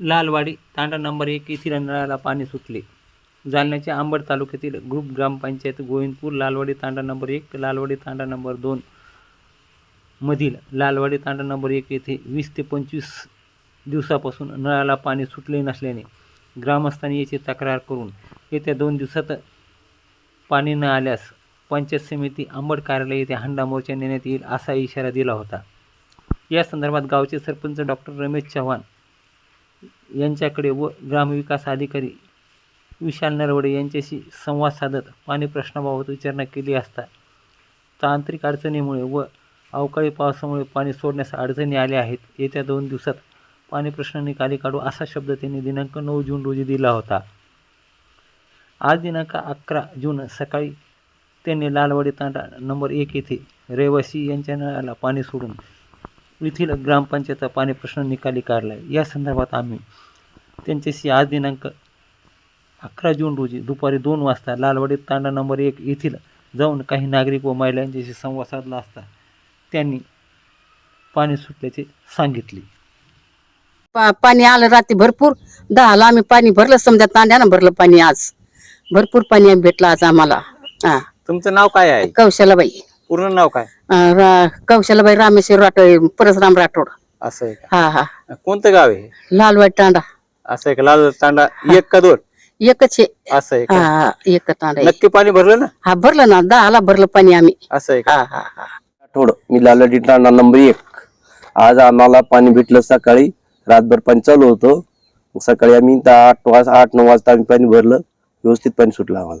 Lalwadi Tanda number एक येथील नळाला पाणी सुटले. जालन्याच्या आंबड तालुक्यातील ग्रुप ग्रामपंचायत गोविंदपूर लालवाडी तांडा नंबर एक लालवाडी तांडा नंबर दोन मधील लालवाडी तांडा नंबर एक येथे वीस ते पंचवीस दिवसापासून नळाला पाणी सुटले नसल्याने ग्रामस्थांनी याची तक्रार करून येत्या दोन दिवसात पाणी न आल्यास पंचायत समिती आंबड कार्यालय येथे हंडा मोर्चा नेण्यात येईल असा इशारा दिला होता. या संदर्भात गावचे सरपंच डॉक्टर रमेश चव्हाण यांच्याकडे व ग्रामविकास अधिकारी विशाल नरवडे यांच्याशी संवाद साधत पाणी प्रश्नाबाबत विचारणा केली असता तांत्रिक अडचणीमुळे व अवकाळी पावसामुळे पाणी सोडण्यास अडचणी आल्या आहेत येत्या दोन दिवसात पाणी प्रश्न निकाली काढू असा शब्द त्यांनी दिनांक नऊ जून रोजी दिला होता. आज दिनांक अकरा जून सकाळी त्यांनी लालवाडी तांडा नंबर एक येथे रहिवासी यांच्या नळाला पाणी सोडून येथील ग्रामपंचायतचा पाणी प्रश्न निकाली काढला. आहे या संदर्भात आम्ही त्यांच्याशी आज दिनांक अकरा जून रोजी दुपारी दोन वाजता लालवाडी तांडा नंबर एक येथील जाऊन काही नागरिक व महिलांच्याशी संवाद साधला असता त्यांनी पाणी सुटल्याचे सांगितले. पा- पाणी आलं रात्री भरपूर. दहाला आम्ही पाणी भरलं समजा तांड्यानं भरलं पाणी आज. भरपूर पाणी भेटलं आज आम्हाला. हा. तुमचं नाव काय आहे? कौशलाबाई. पूर्ण नाव काय? अं, रा- कौशलाबाई रामेश्वर राठोड परसराम राठोड. असं आहे का? हा हा. कोणतं गाव आहे? लालवाई तांडा. असं आहे का लाल तांडा एक का दोन? एकच आहे. असं आहे हा का हा एक तांडा आहे. नक्की पाणी भरलं ना? हा भरलं ना. दहाला भरलं पाणी आम्ही. असं आहे का हा हा हा. आठवड मी लालडी तांडा नंबर एक. आज आम्हाला पाणी भेटलं सकाळी. रातभर पाणी चालू होतं. सकाळी आम्ही दहा आठ वाजता आठ नऊ वाजता आम्ही पाणी भरलं. व्यवस्थित पाणी सुटलं आम्हाला.